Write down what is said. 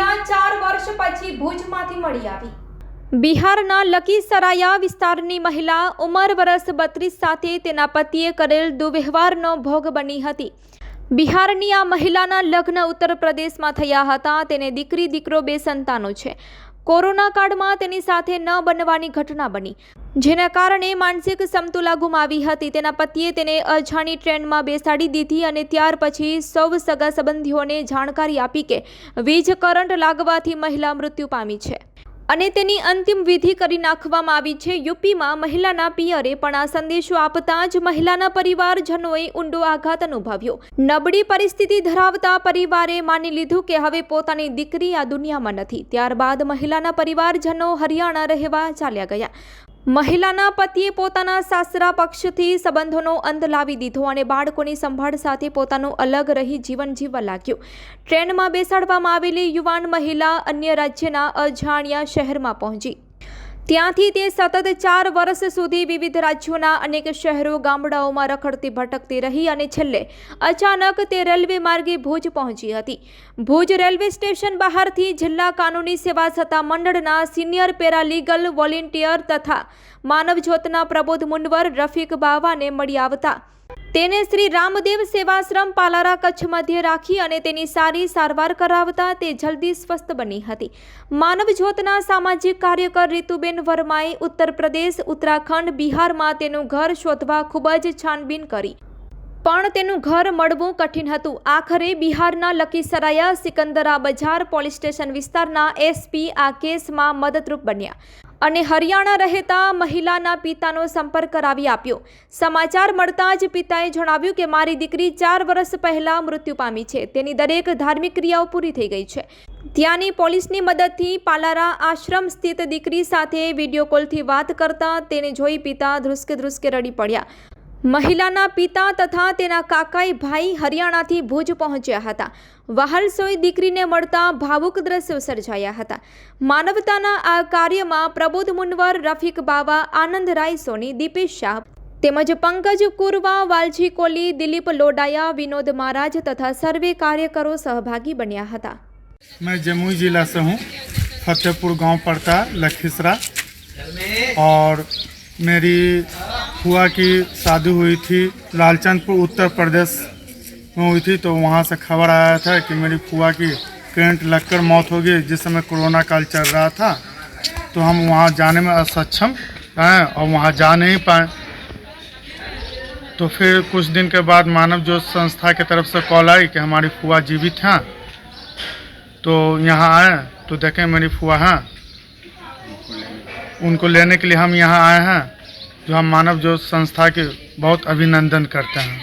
વર્ષ પછી ભુજમાંથી મળી આવી. બિહારના લકીસરાયા વિસ્તારની મહિલા ઉંમર વર્ષ બત્રીસ સાથે તેના પતિએ કરેલ દુર્વ્યવહારનો ભોગ બની હતી. બિહારની આ મહિલાના લગ્ન ઉત્તર પ્રદેશમાં થયા હતા. તેને દીકરી દીકરો બે સંતાનો છે. કોરોના કાળમાં તેની સાથે ન બનવાની ઘટના બની. જેના કારણે માનસિક સમતુલા ગુમાવી હતી. તેના પતિએ તેને અજાણી ટ્રેનમાં બેસાડી દીધી અને ત્યાર પછી સૌ સગા સંબંધીઓને જાણકારી આપી કે વીજ કરંટ લાગવાથી મહિલા મૃત્યુ પામી છે. અને તેની અંતિમ વિધિ કરી નાખવામાં આવી છે. યુપીમાં મહિલાના પિયરે પણ આ સંદેશો આપતા જ મહિલાના પરિવારજનોએ ઊંડો આઘાત અનુભવ્યો. નબળી પરિસ્થિતિ ધરાવતા પરિવારે માની લીધું કે હવે પોતાની દીકરી આ દુનિયામાં નથી. ત્યારબાદ મહિલાના પરિવારજનો હરિયાણા રહેવા ચાલ્યા ગયા. મહિલાના પતિએ પોતાના સાસરા પક્ષથી સંબંધોનો અંત લાવી દીધો અને બાળકોની સંભાળ સાથે પોતાનું અલગ રહી જીવન જીવવા લાગ્યું. ટ્રેનમાં બેસાડવામાં આવેલી યુવાન મહિલા અન્ય રાજ્યના અજાણ્યા શહેરમાં પહોંચી. ત્યાંથી તે સતત ચાર વર્ષ સુધી વિવિધ રાજ્યોના અનેક શહેરો, ગામડાઓમાં રખડતી ભટકતી રહી અને છેલ્લે અચાનક તે રેલવે માર્ગે ભુજ પહોંચી હતી. ભુજ રેલવે સ્ટેશન બહારથી જિલ્લા કાનૂની સેવા સત્તા મંડળના સિનિયર પેરાલીગલ વોલેન્ટિયર તથા માનવજ્યોતના પ્રબોધ મુંડવર રફીક બાવાને મળી આવતા તેને શ્રી રામદેવ સેવાશ્રમ પાલારા કચ્છ મધ્ય રાખી અને તેની સારી સારવાર કરાવતા તે જલ્દી સ્વસ્થ બની હતી. માનવ જ્યોતના સામાજિક કાર્યકર રીતુબેન વર્માએ ઉત્તર પ્રદેશ ઉત્તરાખંડ, બિહારમાં તેનું ઘર શોધવા ખૂબ જ છાનબીન કરી. પણ તેનું ઘર મળવું કઠિન હતું. આખરે બિહારના લકીસરાયા સિકંદરા બજાર પોલીસ સ્ટેશન વિસ્તારના એસપી આ કેસમાં મદદરૂપ બન્યા. અને હરિયાણા રહેતા મહિલાના પિતાનો સંપર્ક કરાવી આપ્યો. સમાચાર મળતા જ પિતાએ જણાવ્યું કે મારી દીકરી ચાર વર્ષ પહેલા મૃત્યુ પામી છે. તેની દરેક ધાર્મિક ક્રિયાઓ પૂરી થઈ ગઈ છે. ત્યાંની પોલીસની મદદથી પાલારા આશ્રમ સ્થિત દીકરી સાથે વીડિયો કોલથી વાત કરતા તેને જોઈ પિતા ધ્રુસકે ધ્રુસકે રડી પડ્યા. મહિલાના પિતા તથા તેના કાકાઈ ભાઈ હરિયાણાથી ભુજ પહોંચ્યા હતા વહાલસોઈ દીકરીને મળતા ભાવુક દ્રશ્યો સર્જાયા હતા માનવતાના આ કાર્યમાં પ્રબોધ મુનવર રફીક બાવા આનંદ રાય સોની દીપેશ શાહ તેમજ પંકજ કુરવા વાલજી કોલી દિલીપ લોડાયા વિનોદ મહારાજ તથા સર્વે કાર્યકરો સહભાગી બન્યા હતા मैं जमुई जिला से हूँ फतेहपुर गांव पड़ता है लखीसरा और मेरी हुआ की शादी हुई थी, लालचंदपुर, उत्तर प्रदेश में हुई थी तो वहाँ से खबर आया था कि मेरी फुआ की करंट लगकर मौत हो गई। जिस समय कोरोना काल चल रहा था तो हम वहाँ जाने में असक्षम हैं और वहाँ जा नहीं पाए। तो फिर कुछ दिन के बाद मानव ज्योत संस्था की तरफ़ से कॉल आई कि हमारी फुआ जीवित हैं। तो यहाँ आए तो देखें मेरी फुआ हैं। उनको लेने के लिए हम यहाँ आए हैं। जो हम मानव ज्योत संस्था के बहुत अभिनंदन करते हैं